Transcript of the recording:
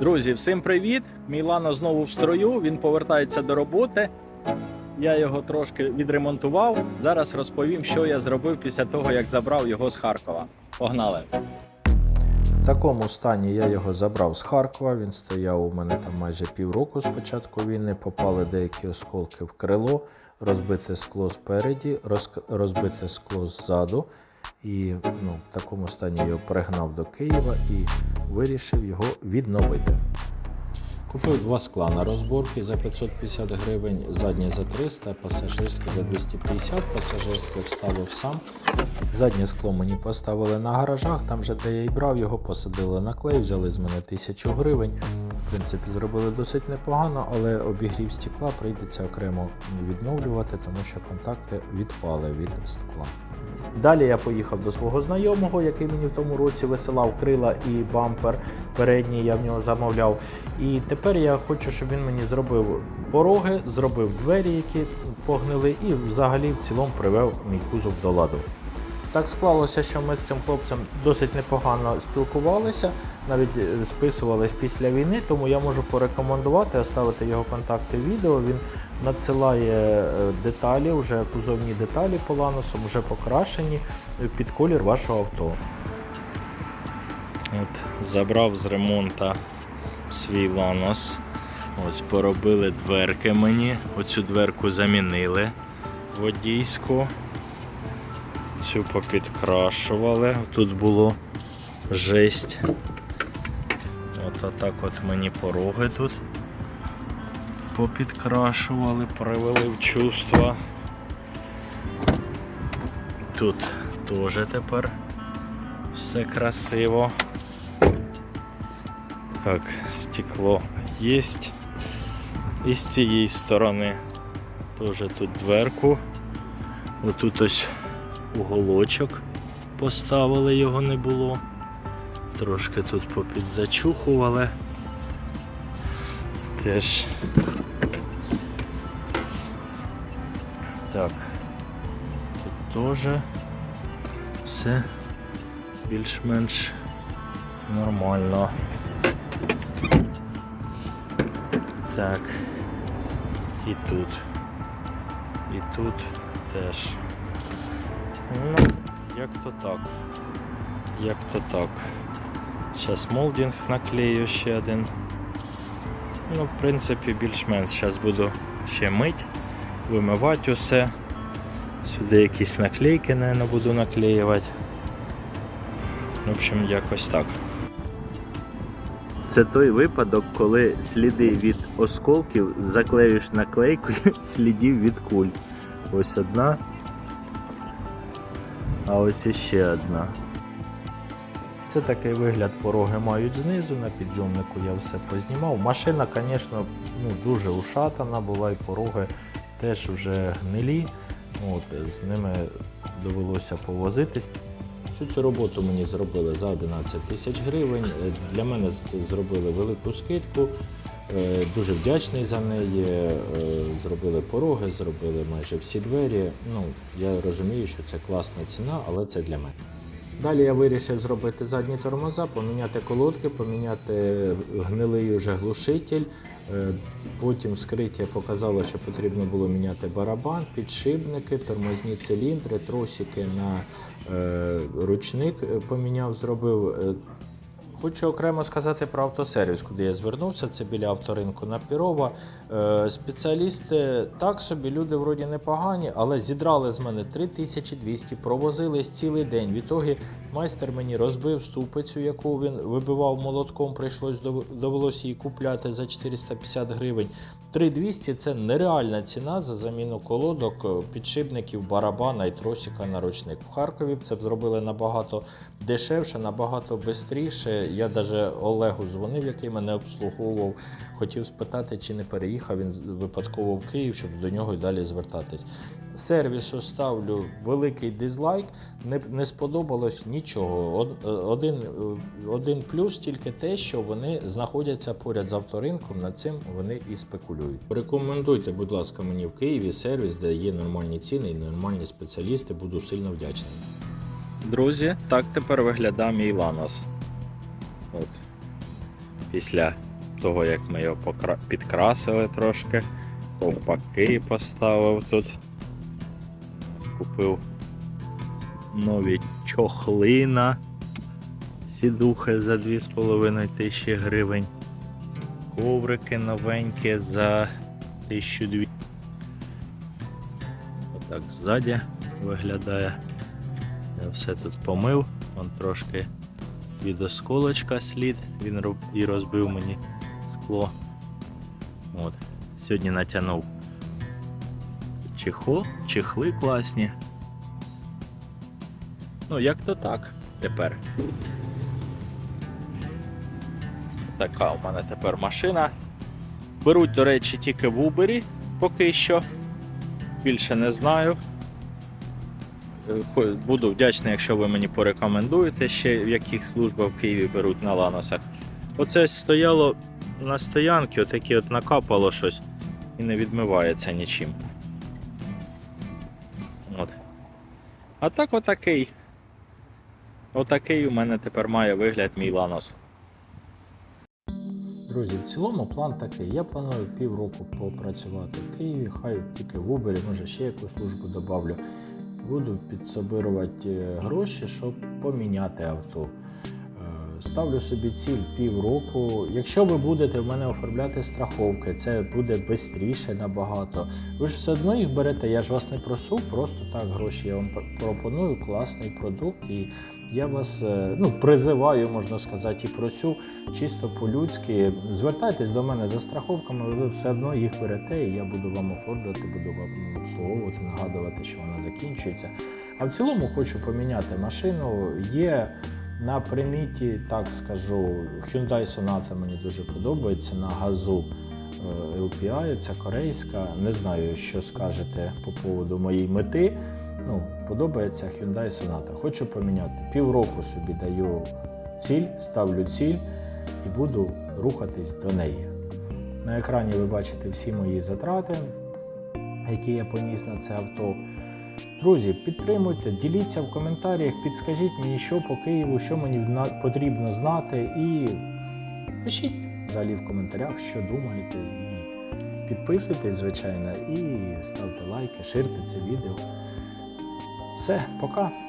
Друзі, всім привіт! Мій Лано знову в строю. Він повертається до роботи. Я його трошки відремонтував. Зараз розповім, що я зробив після того, як забрав його з Харкова. Погнали! В такому стані я його забрав з Харкова. Він стояв у мене там майже півроку з початку війни. Попали деякі осколки в крило, розбите скло спереді, роз- розбите скло ззаду. І ну, в такому стані його пригнав до Києва і вирішив його відновити. Купив два скла на розборки за 550 гривень, заднє за 300, пасажирське за 250, пасажирське вставив сам. Заднє скло мені поставили на гаражах, там же де я і брав його, посадили на клей, взяли з мене 1000 гривень. В принципі, зробили досить непогано, але обігрів стекла прийдеться окремо відновлювати, тому що контакти відпали від скла. Далі я поїхав до свого знайомого, який мені в тому році висилав крила і бампер передній, я в нього замовляв. І тепер я хочу, щоб він мені зробив пороги, зробив двері, які погнили, і взагалі в цілому привев мій кузов до ладу. Так склалося, що ми з цим хлопцем досить непогано спілкувалися, навіть е, списувались після війни, тому я можу порекомендувати, оставити його контакти відео. Він надсилає е, деталі, вже кузовні деталі по ланосам, вже покрашені е, під колір вашого авто. От, забрав з ремонту свій ланос. Ось поробили дверки мені. Оцю дверку замінили водійську. Цю попідкрашували. Тут було жесть. От отак от мені пороги тут попідкрашували, привели в чувство. Тут теж тепер все красиво. Так, стекло є. І з цієї сторони теж тут дверку. Отут ось уголочок поставили, його не було. Трошки тут попідзачухували. Теж. Так. Тут теж все більш-менш нормально. Так. І тут. І тут теж. Ну, як то так. Як то так. Зараз молдинг наклею ще один. Ну, в принципі, більш-менш. Зараз буду ще мить, вимивати усе. Сюди якісь наклейки, мабуть, буду наклеювати. В общем, якось так. Це той випадок, коли сліди від осколків заклеїш наклейкою слідів від куль. Ось одна. А ось іще одна. Це такий вигляд пороги мають знизу. На підйомнику я все познімав. Машина, звісно, ну, дуже ушатана була, і пороги теж вже гнилі. От, з ними довелося повозитись. Всю цю роботу мені зробили за 11 тисяч гривень. Е, Для мене з- зробили велику скидку. Е, Дуже вдячний за неї. Е, Зробили пороги, зробили майже всі двері. Ну, я розумію, що це класна ціна, але це для мене. Далі я вирішив зробити задні тормоза, поміняти колодки, поміняти гнилий уже глушитель. Е, Потім скриття показало, що потрібно було міняти барабан, підшипники, тормозні циліндри, тросики на е, ручник е, поміняв, зробив. Хочу окремо сказати про автосервіс, куди я звернувся. Це біля авторинку на Пірова. Е, спеціалісти так собі, люди вроді непогані, але зідрали з мене 3200, провозились цілий день. В ітогі майстер мені розбив ступицю, яку він вибивав молотком, прийшлось довелося її купляти за 450 гривень. 3200 це нереальна ціна за заміну колодок, е, підшипників, барабана і тросика на ручник. В Харкові це б зробили набагато дешевше, набагато швидше. Я навіть Олегу дзвонив, який мене обслуговував. Хотів спитати, чи не переїхав він випадково в Київ, щоб до нього й далі звертатись. Сервісу ставлю великий дизлайк, не, не сподобалось нічого. Е, Один, е, один плюс тільки те, що вони знаходяться поряд з авторинком, над цим вони і спекулюють. Рекомендуйте, будь ласка, мені в Києві сервіс, де є нормальні ціни і нормальні спеціалісти, буду сильно вдячний. Друзі, так тепер виглядає мій ланос. От. Після того, як ми його покра- підкрасили трошки. Ковпаки поставив тут. Купив нові чохли на сідухи за 2,5 тисячі гривень. Коврики новенькі за 1200. Отак ззаді виглядає. Я все тут помив, вон трошки від осколочка слід, він і розбив мені скло. От. Сьогодні натягнув чехол, чехли класні. Ну, як то так тепер. Така у мене тепер машина. Беруть, до речі, тільки в Uber поки що. Більше не знаю. Е, Буду вдячний, якщо ви мені порекомендуєте ще, в яких службах в Києві беруть на ланосах. Оце стояло на стоянці, отаке от накапало щось і не відмивається нічим. От. А так отакий. Отакий у мене тепер має вигляд мій ланос. Друзі, в цілому план такий. Я планую півроку попрацювати в Києві, хай тільки в Uber, може ще якусь службу додавлю. Буду підсобирувати е, гроші, щоб поміняти авто. Ставлю собі ціль півроку. Якщо ви будете в мене оформляти страховки, це буде швидше набагато. Ви ж все одно їх берете, я ж вас не просив, просто так гроші. Я вам пропоную класний продукт, і я вас е, ну, призиваю, можна сказати, і просю чисто по-людськи. Звертайтесь до мене за страховками, ви все одно їх берете, і я буду вам оформлювати, буду вам обслуговувати, нагадувати, що вона закінчується. А в цілому хочу поміняти машину. Є на приміті, так скажу, Hyundai Sonata мені дуже подобається на газу. е, LPI, ця корейська. Не знаю, що скажете по поводу моєї мети. Ну, подобається Hyundai Sonata. Хочу поміняти. Півроку собі даю ціль, ставлю ціль і буду рухатись до неї. На екрані ви бачите всі мої затрати, які я поніс на це авто. Друзі, підтримуйте, діліться в коментарях, підскажіть мені, що по Києву, що мені потрібно знати, і пишіть взагалі в коментарях, що думаєте. Підписуйтесь, звичайно, і ставте лайки, ширте це відео. Все, пока.